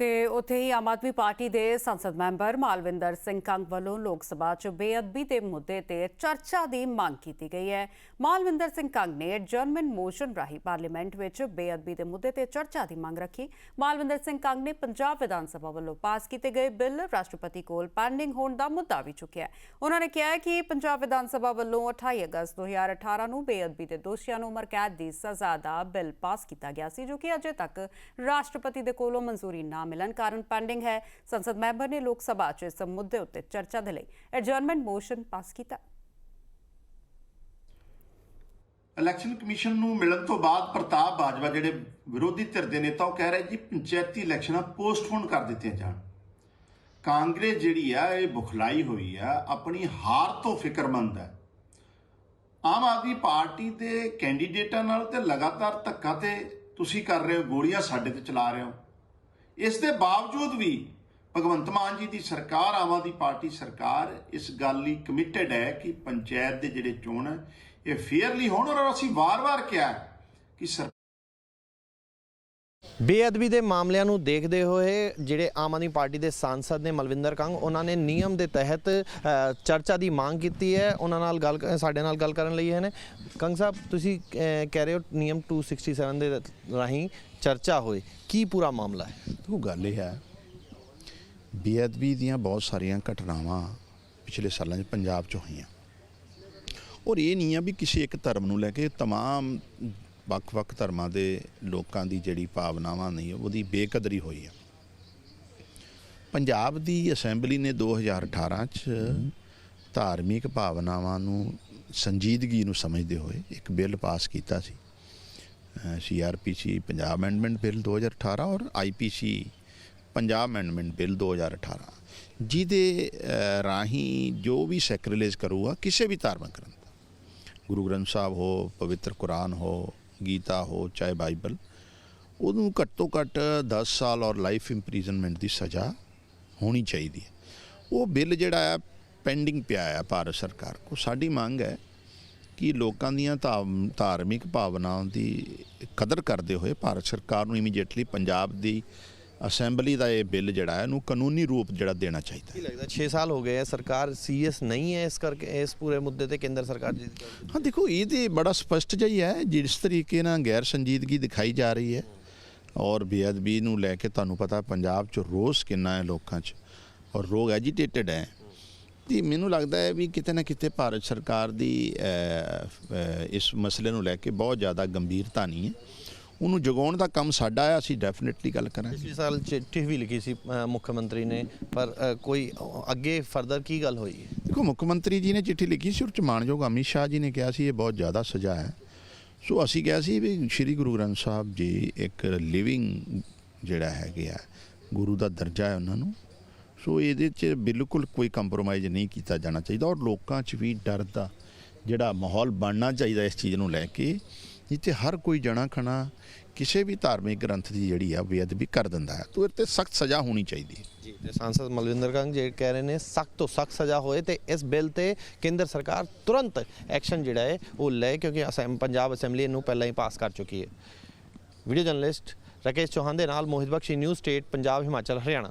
ਤੇ ਉੱਥੇ ਹੀ ਆਮ ਆਦਮੀ ਪਾਰਟੀ ਦੇ ਸੰਸਦ ਮੈਂਬਰ ਮਾਲਵਿੰਦਰ ਸਿੰਘ ਕੰਗ ਵੱਲੋਂ ਲੋਕ ਸਭਾ 'ਚ ਬੇਅਦਬੀ ਦੇ ਮੁੱਦੇ ਤੇ ਚਰਚਾ ਦੀ ਮੰਗ ਕੀਤੀ ਗਈ ਹੈ। ਮਾਲਵਿੰਦਰ ਸਿੰਘ ਕੰਗ ਨੇ ਜਰਮਨ ਮੋਸ਼ਨ ਰਾਹੀਂ ਪਾਰਲੀਮੈਂਟ ਵਿੱਚ ਬੇਅਦਬੀ ਦੇ ਮੁੱਦੇ ਤੇ ਚਰਚਾ ਦੀ ਮੰਗ ਰੱਖੀ। ਮਾਲਵਿੰਦਰ ਸਿੰਘ ਕੰਗ ਨੇ ਪੰਜਾਬ ਵਿਧਾਨ ਸਭਾ ਵੱਲੋਂ ਪਾਸ ਕੀਤੇ ਗਏ ਬਿੱਲ ਰਾਸ਼ਟਰਪਤੀ ਕੋਲ ਪੈਂਡਿੰਗ ਹੋਣ ਦਾ ਮੁੱਦਾ ਵੀ ਚੁੱਕਿਆ ਹੈ। ਉਹਨਾਂ ਨੇ ਕਿਹਾ ਕਿ ਪੰਜਾਬ ਵਿਧਾਨ ਸਭਾ ਵੱਲੋਂ 28 ਅਗਸਤ 2018 ਨੂੰ ਬੇਅਦਬੀ ਦੇ ਦੋਸ਼ੀਆਂ ਨੂੰ ਉਮਰ ਕੈਦ ਦੀ ਸਜ਼ਾ ਦਾ ਬਿੱਲ ਪਾਸ ਕੀਤਾ ਗਿਆ ਸੀ, ਜੋ ਕਿ ਅਜੇ ਤੱਕ ਰਾਸ਼ਟਰਪਤੀ ਦੇ ਕੋਲੋਂ ਮਨਜ਼ੂਰੀ ਨਾ ਮਿਲਣ ਕਾਰਨ ਪੈਂਡਿੰਗ ਹੈ। ਸੰਸਦ ਮੈਂਬਰ ਨੇ ਲੋਕ ਸਭਾ 'ਚ ਇਸ ਮੁੱਦੇ ਉੱਤੇ ਚਰਚਾ ਦੇ ਲਈ ਐਡਜਰਨਮੈਂਟ ਮੋਸ਼ਨ ਪਾਸ ਕੀਤਾ। ਇਲੈਕਸ਼ਨ ਕਮਿਸ਼ਨ ਨੂੰ ਮਿਲਣ ਤੋਂ ਬਾਅਦ ਪ੍ਰਤਾਪ ਬਾਜਵਾ ਜਿਹੜੇ ਵਿਰੋਧੀ ਧਿਰ ਦੇ ਨੇਤਾ, ਉਹ ਕਹਿ ਰਹੇ ਜੀ ਪੰਚਾਇਤੀ ਇਲੈਕਸ਼ਨਾਂ ਪੋਸਟਪੋਨ ਕਰ ਦਿੱਤੀਆਂ ਜਾਣ। ਕਾਂਗਰਸ ਜਿਹੜੀ ਆ, ਇਹ ਬੁਖਲਾਈ ਹੋਈ ਆ, ਆਪਣੀ ਹਾਰ ਤੋਂ ਫਿਕਰਮੰਦ ਹੈ। ਆਮ ਆਦਮੀ ਪਾਰਟੀ ਦੇ ਕੈਂਡੀਡੇਟਾਂ ਨਾਲ ਤੇ ਲਗਾਤਾਰ ਧੱਕਾ ਤੇ ਤੁਸੀਂ ਕਰ ਰਹੇ ਹੋ, ਗੋਲੀਆਂ ਸਾਡੇ ਤੇ ਚਲਾ ਰਹੇ ਹੋ। ਇਸ ਦੇ ਬਾਵਜੂਦ ਵੀ ਭਗਵੰਤ ਮਾਨ ਜੀ ਦੀ ਸਰਕਾਰ, ਆਮ ਆਦਮੀ ਪਾਰਟੀ ਸਰਕਾਰ ਇਸ ਗੱਲ ਲਈ ਕਮਿਟਡ ਹੈ ਕਿ ਪੰਚਾਇਤ ਦੇ ਜਿਹੜੇ ਚੋਣ ਹੈ, ਇਹ ਫੇਅਰਲੀ ਹੋਣ ਔਰ ਅਸੀਂ ਵਾਰ-ਵਾਰ ਕਿਹਾ ਕਿ ਸਰ ਬੇਅਦਬੀ ਦੇ ਮਾਮਲਿਆਂ ਨੂੰ ਦੇਖਦੇ ਹੋਏ ਜਿਹੜੇ ਆਮ ਆਦਮੀ ਪਾਰਟੀ ਦੇ ਸਾਂਸਦ ਨੇ ਮਲਵਿੰਦਰ ਕੰਗ ਉਹਨਾਂ ਨੇ ਨਿਯਮ ਦੇ ਤਹਿਤ ਅ, ਚਰਚਾ ਦੀ ਮੰਗ ਕੀਤੀ ਹੈ ਉਹਨਾਂ ਨਾਲ ਗੱਲ ਸਾਡੇ ਨਾਲ ਗੱਲ ਕਰਨ ਲਈ ਹੈ ਨੇ ਕੰਗ ਸਾਹਿਬ ਤੁਸੀਂ ਅ, ਕਹਿ ਰਹੇ ਹੋ ਨਿਯਮ 267 ਦੇ ਰਾਹੀਂ ਚਰਚਾ ਹੋਏ ਕੀ ਪੂਰਾ ਮਾਮਲਾ ਹੈ ਉਹ ਗੱਲ ਇਹ ਹੈ ਬੇਅਦਬੀ ਦੀਆਂ ਬਹੁਤ ਸਾਰੀਆਂ ਘਟਨਾਵਾਂ ਪਿਛਲੇ ਸਾਲਾਂ 'ਚ ਪੰਜਾਬ 'ਚ ਹੋਈਆਂ ਔਰ ਇਹ ਨਹੀਂ ਆ ਵੀ ਕਿਸੇ ਇੱਕ ਧਰਮ ਨੂੰ ਲੈ ਕੇ तमाम ਵੱਖ-ਵੱਖ ਧਰਮਾਂ ਦੇ ਲੋਕਾਂ ਦੀ ਜਿਹੜੀ ਭਾਵਨਾਵਾਂ ਨਹੀਂ ਉਹਦੀ ਬੇਕਦਰੀ ਹੋਈ ਹੈ ਪੰਜਾਬ ਦੀ ਅਸੈਂਬਲੀ ਨੇ 2018 ਚ ਧਾਰਮਿਕ ਭਾਵਨਾਵਾਂ ਨੂੰ, ਸੰਜੀਦਗੀ ਨੂੰ ਸਮਝਦੇ ਹੋਏ ਇੱਕ ਬਿੱਲ ਪਾਸ ਕੀਤਾ ਸੀ। ਸੀਆਰਪੀਸੀ ਪੰਜਾਬ ਅਮੈਂਡਮੈਂਟ ਬਿੱਲ 2018 ਔਰ ਆਈਪੀਸੀ ਪੰਜਾਬ ਅਮੈਂਡਮੈਂਟ ਬਿੱਲ 2018 ਜਿਹਦੇ ਰਾਹੀਂ ਜੋ ਵੀ ਸੈਕਰੇਲੇਜ ਕਰੂਗਾ, ਕਿਸੇ ਵੀ ਧਾਰਮਿਕ ਗ੍ਰੰਥ ਗੁਰੂ ਗ੍ਰੰਥ ਸਾਹਿਬ ਹੋ, ਪਵਿੱਤਰ ਕੁਰਾਨ ਹੋ ਗੀਤਾ ਹੋ ਚਾਹੇ ਬਾਈਬਲ, ਉਹਨੂੰ ਘੱਟ ਤੋਂ ਘੱਟ 10 ਸਾਲ ਔਰ ਲਾਈਫ ਇੰਪ੍ਰੀਜ਼ਨਮੈਂਟ ਦੀ ਸਜ਼ਾ ਹੋਣੀ ਚਾਹੀਦੀ ਹੈ। ਉਹ ਬਿੱਲ ਜਿਹੜਾ ਆ ਪੈਂਡਿੰਗ ਪਿਆ ਆ ਭਾਰਤ ਸਰਕਾਰ ਕੋ ਸਾਡੀ ਮੰਗ ਹੈ ਕਿ ਲੋਕਾਂ ਦੀਆਂ ਧਾਮ- ਧਾਰਮਿਕ ਭਾਵਨਾਵਾਂ ਦੀ ਕਦਰ ਕਰਦੇ ਹੋਏ ਭਾਰਤ ਸਰਕਾਰ ਨੂੰ ਇਮੀਡੀਏਟਲੀ ਪੰਜਾਬ ਦੀ ਅਸੈਂਬਲੀ ਦਾ ਇਹ ਬਿੱਲ ਜਿਹੜਾ ਹੈ ਇਹਨੂੰ ਕਾਨੂੰਨੀ ਰੂਪ ਜਿਹੜਾ ਦੇਣਾ ਚਾਹੀਦਾ ਕੀ ਹੈ ਲੱਗਦਾ 6 ਸਾਲ ਹੋ ਗਏ ਹੈ ਸਰਕਾਰ ਸੀਰੀਅਸ ਨਹੀਂ ਹੈ ਇਸ ਕਰਕੇ ਇਸ ਪੂਰੇ ਮੁੱਦੇ ਤੇ ਕੇਂਦਰ ਸਰਕਾਰ ਜੀ ਹਾਂ? ਦੇਖੋ ਇਹ ਤੇ ਬੜਾ ਸਪਸ਼ਟ ਜਿਹਾ ਹੀ ਜਿਸ ਤਰੀਕੇ ਨਾਲ ਗੈਰ ਸੰਜੀਦਗੀ ਦਿਖਾਈ ਜਾ ਰਹੀ ਹੈ ਔਰ ਬੇਅਦਬੀ ਨੂੰ ਲੈ ਕੇ ਤੁਹਾਨੂੰ ਪਤਾ ਪੰਜਾਬ 'ਚ ਰੋਸ ਕਿੰਨਾ ਹੈ ਲੋਕਾਂ 'ਚ ਔਰ ਲੋਕ ਐਜੀਟੇਟਡ ਹੈ। ਤੇ ਮੈਨੂੰ ਲੱਗਦਾ ਹੈ ਵੀ ਕਿਤੇ ਨਾ ਕਿਤੇ ਭਾਰਤ ਸਰਕਾਰ ਦੀ ਇਸ ਮਸਲੇ ਨੂੰ ਲੈ ਕੇ ਬਹੁਤ ਜ਼ਿਆਦਾ ਗੰਭੀਰਤਾ ਨਹੀਂ ਹੈ। ਉਹਨੂੰ ਜਗਾਉਣ ਦਾ ਕੰਮ ਸਾਡਾ ਹੈ ਅਸੀਂ ਡੈਫੀਨਿਟਲੀ ਗੱਲ ਕਰਾਂਗੇ। ਪਿਛਲੇ ਸਾਲ ਚਿੱਠੀ ਵੀ ਲਿਖੀ ਸੀ ਮੁੱਖ ਮੰਤਰੀ ਨੇ ਪਰ ਕੋਈ ਅੱਗੇ ਫਰਦਰ ਕੀ ਗੱਲ ਹੋਈ? ਦੇਖੋ ਮੁੱਖ ਮੰਤਰੀ ਜੀ ਨੇ ਚਿੱਠੀ ਲਿਖੀ ਸੀ ਉਹ 'ਚ ਮਾਣਯੋਗ ਅਮਿਤ ਸ਼ਾਹ ਜੀ ਨੇ ਕਿਹਾ ਸੀ ਇਹ ਬਹੁਤ ਜ਼ਿਆਦਾ ਸਜ਼ਾ ਹੈ। ਸੋ ਅਸੀਂ ਕਿਹਾ ਸੀ ਵੀ ਸ੍ਰੀ ਗੁਰੂ ਗ੍ਰੰਥ ਸਾਹਿਬ ਜੀ ਇੱਕ ਲਿਵਿੰਗ ਜਿਹੜਾ ਹੈਗੇ ਆ ਗੁਰੂ ਦਾ ਦਰਜਾ ਹੈ ਉਹਨਾਂ ਨੂੰ। ਸੋ ਇਹਦੇ 'ਚ ਬਿਲਕੁਲ ਕੋਈ ਕੰਪਰੋਮਾਈਜ਼ ਨਹੀਂ ਕੀਤਾ ਜਾਣਾ ਚਾਹੀਦਾ ਔਰ ਲੋਕਾਂ 'ਚ ਵੀ ਡਰ ਦਾ ਜਿਹੜਾ ਮਾਹੌਲ ਬਣਨਾ ਚਾਹੀਦਾ ਇਸ ਚੀਜ਼ ਨੂੰ ਲੈ ਕੇ। ਜਿੱਥੇ ਹਰ ਕੋਈ ਜਣਾ ਖਣਾ ਕਿਸੇ ਵੀ ਧਾਰਮਿਕ ਗ੍ਰੰਥ ਦੀ ਜਿਹੜੀ ਆ ਬੇਅਦਬੀ ਕਰ ਦਿੰਦਾ ਹੈ, ਤੋ ਇਹ ਤੇ ਸਖਤ ਸਜ਼ਾ ਹੋਣੀ ਚਾਹੀਦੀ ਹੈ। ਜੀ, ਤੇ ਸਾਂਸਦ ਮਲਵਿੰਦਰ ਕੰਗ ਜੇ ਕਹਿ ਰਹੇ ਨੇ, ਸਖਤ ਤੋਂ ਸਖਤ ਸਜ਼ਾ ਹੋਏ ਤੇ ਇਸ ਬਿੱਲ ਤੇ ਕੇਂਦਰ ਸਰਕਾਰ ਤੁਰੰਤ ਐਕਸ਼ਨ ਜਿਹੜਾ ਹੈ, ਉਹ ਲੈ ਕਿਉਂਕਿ ਅਸੈਂ ਪੰਜਾਬ ਅਸੈਂਬਲੀ ਨੂੰ ਪਹਿਲਾਂ ਹੀ ਪਾਸ ਕਰ ਚੁੱਕੀ ਹੈ। ਵੀਡੀਓ ਜਰਨਲਿਸਟ ਰਾਕੇਸ਼ ਚੌਹਾਨ ਦੇ ਨਾਲ ਮੋਹਿਤ ਬਖਸ਼ੀ ਨਿਊਜ਼ ਸਟੇਟ, ਪੰਜਾਬ, ਹਿਮਾਚਲ, ਹਰਿਆਣਾ।